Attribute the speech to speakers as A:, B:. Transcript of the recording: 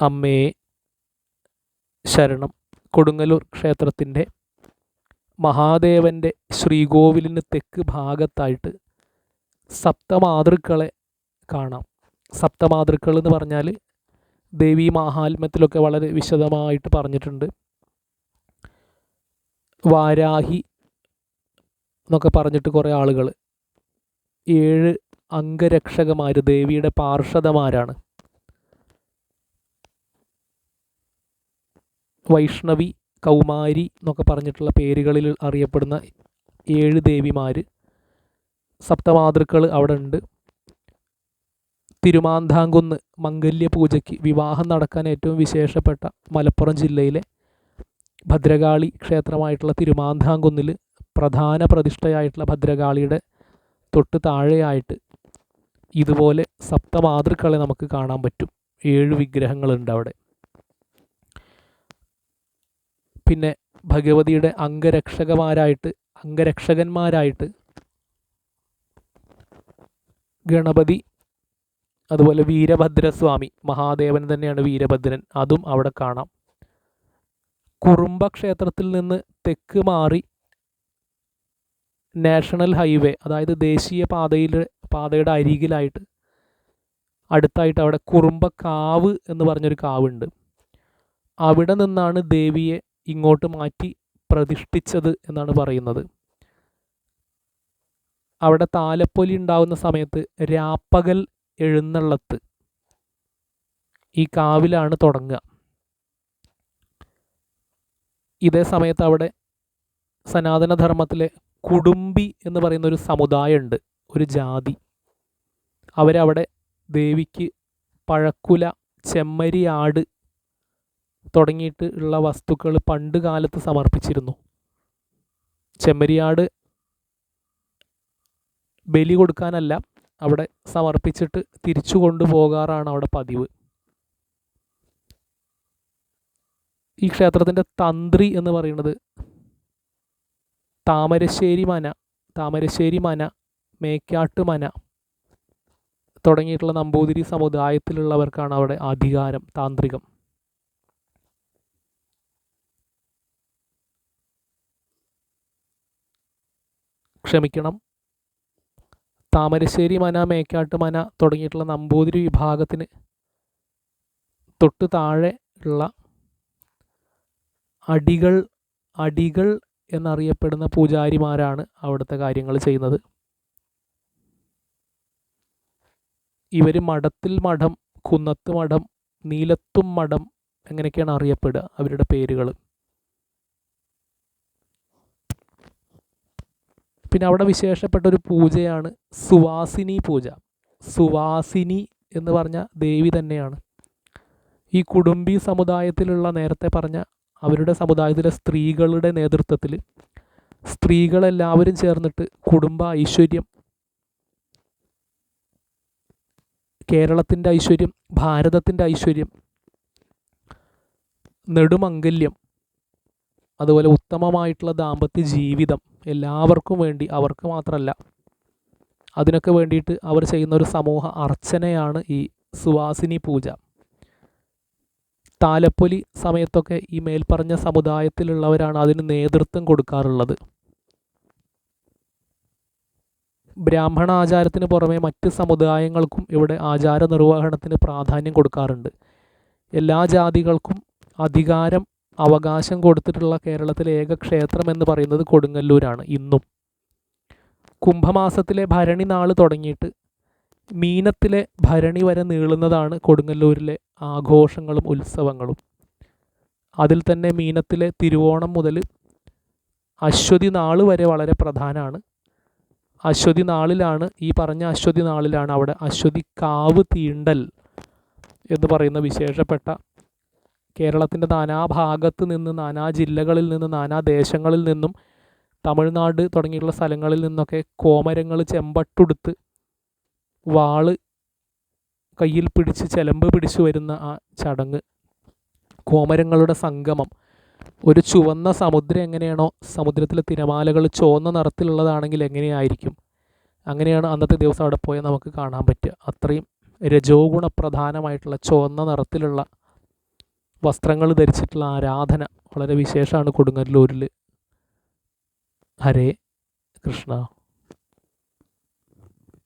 A: അമ്മയെ ശരണം. കൊടുങ്ങല്ലൂർ ക്ഷേത്രത്തിന്റെ മഹാദേവന്റെ ശ്രീകോവിലിന് തെക്ക് ഭാഗത്തായിട്ട് സപ്തമാതൃക്കളെ കാണാം. സപ്തമാതൃക്കൾ എന്ന് പറഞ്ഞാൽ ദേവി മാഹാത്മ്യത്തിലൊക്കെ വളരെ വിശദമായിട്ട് പറഞ്ഞിട്ടുണ്ട്. വാരാഹി എന്നൊക്കെ പറഞ്ഞിട്ട് കുറേ ആളുകൾ. ഏഴ് അംഗരക്ഷകമാർ ദേവിയുടെ പാർഷദമാരാണ് വൈഷ്ണവി കൗമാരി എന്നൊക്കെ പറഞ്ഞിട്ടുള്ള പേരുകളിൽ അറിയപ്പെടുന്ന ഏഴ് ദേവിമാർ സപ്തമാതൃക്കൾ അവിടെ ഉണ്ട് തിരുമാന്താങ്കുന്ന് മംഗല്യ പൂജയ്ക്ക് വിവാഹം നടക്കാൻ ഏറ്റവും വിശേഷപ്പെട്ട മലപ്പുറം ജില്ലയിലെ ഭദ്രകാളി ക്ഷേത്രമായിട്ടുള്ള തിരുമാന്താങ്കുന്നിൽ പ്രധാന പ്രതിഷ്ഠയായിട്ടുള്ള ഭദ്രകാളിയുടെ തൊട്ട് താഴെയായിട്ട് ഇതുപോലെ സപ്തമാതൃക്കളെ നമുക്ക് കാണാൻ പറ്റും. ഏഴ് വിഗ്രഹങ്ങളുണ്ട് അവിടെ. പിന്നെ ഭഗവതിയുടെ അംഗരക്ഷകമാരായിട്ട് അംഗരക്ഷകന്മാരായിട്ട് ഗണപതി അതുപോലെ വീരഭദ്രസ്വാമി മഹാദേവൻ തന്നെയാണ് വീരഭദ്രൻ. അതും അവിടെ കാണാം. കുറുമ്പ ക്ഷേത്രത്തിൽ നിന്ന് തെക്ക് മാറി നാഷണൽ ഹൈവേ അതായത് ദേശീയ പാതയിൽ പാതയുടെ അരികിലായിട്ട് അടുത്തായിട്ട് അവിടെ കുറുമ്പ കാവ് എന്ന് പറഞ്ഞൊരു കാവുണ്ട്. അവിടെ നിന്നാണ് ദേവിയെ ഇങ്ങോട്ട് മാറ്റി പ്രതിഷ്ഠിച്ചത് എന്നാണ് പറയുന്നത്. അവിടെ താലപ്പൊലി ഉണ്ടാകുന്ന സമയത്ത് രാപ്പകൽ എഴുന്നള്ളത്ത് ഈ കാവിലാണ് തുടങ്ങുക. ഇതേ സമയത്ത് അവിടെ സനാതനധർമ്മത്തിലെ കുടുംബി എന്ന് പറയുന്ന ഒരു സമുദായമുണ്ട് ഒരു ജാതി. അവരവിടെ ദേവിക്ക് പഴക്കുല ചെമ്മരി ആട് തുടങ്ങിയിട്ട് ഉള്ള വസ്തുക്കൾ പണ്ട് കാലത്ത് സമർപ്പിച്ചിരുന്നു. ചെമ്മരിയാട് ബലി കൊടുക്കാനല്ല അവിടെ സമർപ്പിച്ചിട്ട് തിരിച്ചു കൊണ്ടുപോകാറാണ് അവിടെ പതിവ്. ഈ ക്ഷേത്രത്തിന്റെ തന്ത്രി എന്ന് പറയുന്നത് താമരശ്ശേരി മന താമരശ്ശേരി മന മേക്കാട്ട് മന തുടങ്ങിയിട്ടുള്ള നമ്പൂതിരി സമുദായത്തിലുള്ളവർക്കാണ് അവിടെ അധികാരം താന്ത്രികം. ക്ഷമിക്കണം. താമരശ്ശേരി മന മേക്കാട്ട് മന തുടങ്ങിയിട്ടുള്ള നമ്പൂതിരി വിഭാഗത്തിന് തൊട്ട് താഴെ ഉള്ള അടികൾ അടികൾ എന്നറിയപ്പെടുന്ന പൂജാരിമാരാണ് അവിടുത്തെ കാര്യങ്ങൾ ചെയ്യുന്നത്. ഇവർ മഠത്തിൽ മഠം കുന്നത്ത് മഠം നീലത്തും മഠം അങ്ങനെയൊക്കെയാണ് അറിയപ്പെടുക? അവരുടെ പേരുകൾ. പിന്നെ അവിടെ വിശേഷപ്പെട്ട ഒരു പൂജയാണ് സുവാസിനി പൂജ. സുവാസിനി എന്ന് പറഞ്ഞ ദേവി തന്നെയാണ്. ഈ കുടുംബി സമുദായത്തിലുള്ള നേരത്തെ പറഞ്ഞ അവരുടെ സമുദായത്തിലെ സ്ത്രീകളുടെ നേതൃത്വത്തിൽ സ്ത്രീകളെല്ലാവരും ചേർന്നിട്ട് കുടുംബ ഐശ്വര്യം കേരളത്തിന്റെ ഐശ്വര്യം ഭാരതത്തിന്റെ ഐശ്വര്യം നെടുമംഗല്യം അതുപോലെ ഉത്തമമായിട്ടുള്ള ദാമ്പത്യ ജീവിതം എല്ലാവർക്കും വേണ്ടി അവർക്ക് മാത്രമല്ല അതിനൊക്കെ വേണ്ടിയിട്ട് അവർ ചെയ്യുന്ന ഒരു സമൂഹ അർച്ചനയാണ് ഈ സുവാസിനി പൂജ. താലപ്പൊലി സമയത്തൊക്കെ ഈ മേൽപ്പറഞ്ഞ സമുദായത്തിലുള്ളവരാണ് അതിന് നേതൃത്വം കൊടുക്കാറുള്ളത്. ബ്രാഹ്മണ ആചാരത്തിന് പുറമെ മറ്റ് സമുദായങ്ങൾക്കും ഇവിടെ ആചാര നിർവഹണത്തിന് പ്രാധാന്യം കൊടുക്കാറുണ്ട്. എല്ലാ ജാതികൾക്കും അധികാരം അവകാശം കൊടുത്തിട്ടുള്ള കേരളത്തിലെ ഏക ക്ഷേത്രം എന്ന് പറയുന്നത് കൊടുങ്ങല്ലൂരാണ് ഇന്നും. കുംഭമാസത്തിലെ ഭരണി നാൾ തുടങ്ങിയിട്ട് മീനത്തിലെ ഭരണി വരെ നീളുന്നതാണ് കൊടുങ്ങല്ലൂരിലെ ആഘോഷങ്ങളും ഉത്സവങ്ങളും. അതിൽ തന്നെ മീനത്തിലെ തിരുവോണം മുതൽ അശ്വതി നാൾ വരെ വളരെ പ്രധാനമാണ്. അശ്വതി നാളിലാണ് ഈ പറഞ്ഞ അശ്വതി നാളിലാണ് അവിടെ അശ്വതി കാവ് തീണ്ടൽ എന്ന് പറയുന്ന വിശേഷപ്പെട്ട കേരളത്തിന്റെ നാനാഭാഗത്ത് നിന്ന് നാനാ ജില്ലകളിൽ നിന്ന് നാനാ ദേശങ്ങളിൽ നിന്നും തമിഴ്നാട് തുടങ്ങിയിട്ടുള്ള സ്ഥലങ്ങളിൽ നിന്നൊക്കെ കോമരങ്ങൾ ചെമ്പട്ടുടുത്ത് വാൾ കയ്യിൽ പിടിച്ച് ചെലമ്പ് പിടിച്ചു വരുന്ന ആ ചടങ്ങ്. കോമരങ്ങളുടെ സംഗമം. ഒരു ചുവന്ന സമുദ്രം എങ്ങനെയാണോ സമുദ്രത്തിലെ തിരമാലകൾ ചുവന്ന നിറത്തിലുള്ളതാണെങ്കിൽ എങ്ങനെയായിരിക്കും? അങ്ങനെയാണ് അന്നത്തെ ദിവസം അവിടെ പോയാൽ നമുക്ക് കാണാൻ പറ്റുക. അത്രയും രജോ ഗുണപ്രധാനമായിട്ടുള്ള ചുവന്ന നിറത്തിലുള്ള വസ്ത്രങ്ങൾ ധരിച്ചിട്ടുള്ള ആരാധന വളരെ വിശേഷമാണ് കൊടുങ്ങല്ലൂരിൽ ഹരേ കൃഷ്ണ.